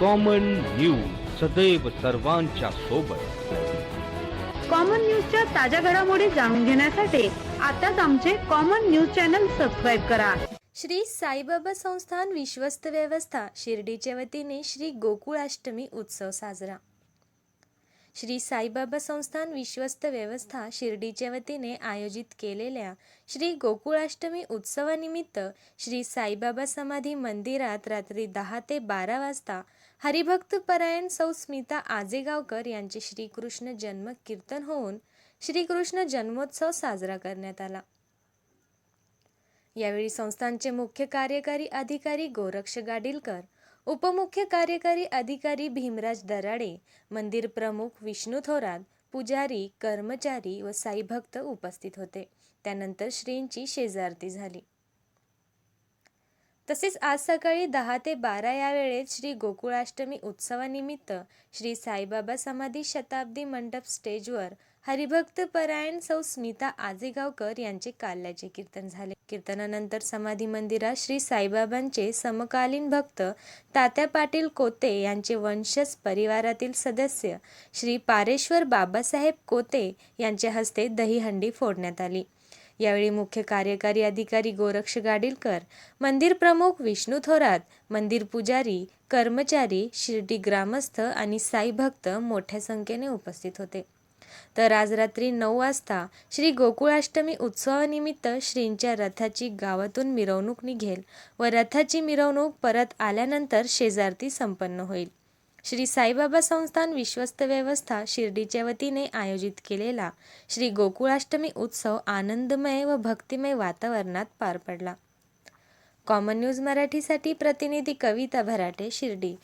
Common news सदैव सर्वांच्या सोबत. कॉमन न्यूजच्या ताज्या घडामोडी जाणून घेण्यासाठी आताच आमचे कॉमन न्यूज चॅनल सबस्क्राईब करा. श्री साईबाबा संस्थान विश्वस्त व्यवस्था शिर्डीच्या वतीने श्री गोकुळाष्टमी उत्सव साजरा. श्री साईबाबा संस्थान विश्वस्त व्यवस्था शिर्डीच्या वतीने आयोजित केलेल्या श्री गोकुळाष्टमी उत्सवानिमित्त श्री साईबाबा समाधी मंदिरात रात्री दहा ते बारा वाजता हरिभक्त परायण सौ स्मिता आजेगावकर यांचे श्रीकृष्ण जन्म कीर्तन होऊन श्रीकृष्ण जन्मोत्सव साजरा करण्यात आला. यावेळी संस्थानचे मुख्य कार्यकारी अधिकारी गोरक्ष गाडीलकर उपमुख्य कार्यकारी अधिकारी भीमराज दराडे मंदिर प्रमुख विष्णू थोरात पुजारी कर्मचारी व साईभक्त उपस्थित होते. त्यानंतर श्रींची शेजारती झाली. तसेच आज सकाळी दहा ते बारा या वेळेत श्री गोकुळाष्टमी उत्सवानिमित्त श्री साईबाबा समाधी शताब्दी मंडप स्टेजवर हरिभक्त परायण सौ स्मिता आजेगावकर यांचे काल्याचे कीर्तन झाले. कीर्तनानंतर समाधी मंदिरात श्री साईबाबांचे समकालीन भक्त तात्या पाटील कोते यांचे वंशज परिवारातील सदस्य श्री पारेश्वर बाबासाहेब कोते यांच्या हस्ते दहीहंडी फोडण्यात आली. यावेळी मुख्य कार्यकारी अधिकारी गोरक्ष गाडीलकर मंदिर प्रमुख विष्णू थोरात मंदिर पुजारी कर्मचारी शिर्डी ग्रामस्थ आणि साई भक्त मोठ्या संख्येने उपस्थित होते. तर आज रात्री नऊ वाजता श्री गोकुळाष्टमी उत्सवानिमित्त श्रींच्या रथाची गावातून मिरवणूक निघेल व रथाची मिरवणूक परत आल्यानंतर शेजारती संपन्न होईल. श्री साईबाबा संस्थान विश्वस्त व्यवस्था शिर्डीच्या वतीने आयोजित केलेला श्री गोकुळाष्टमी उत्सव आनंदमय व भक्तिमय वातावरणात पार पडला. कॉमन न्यूज मराठीसाठी प्रतिनिधी कविता भराटे शिर्डी.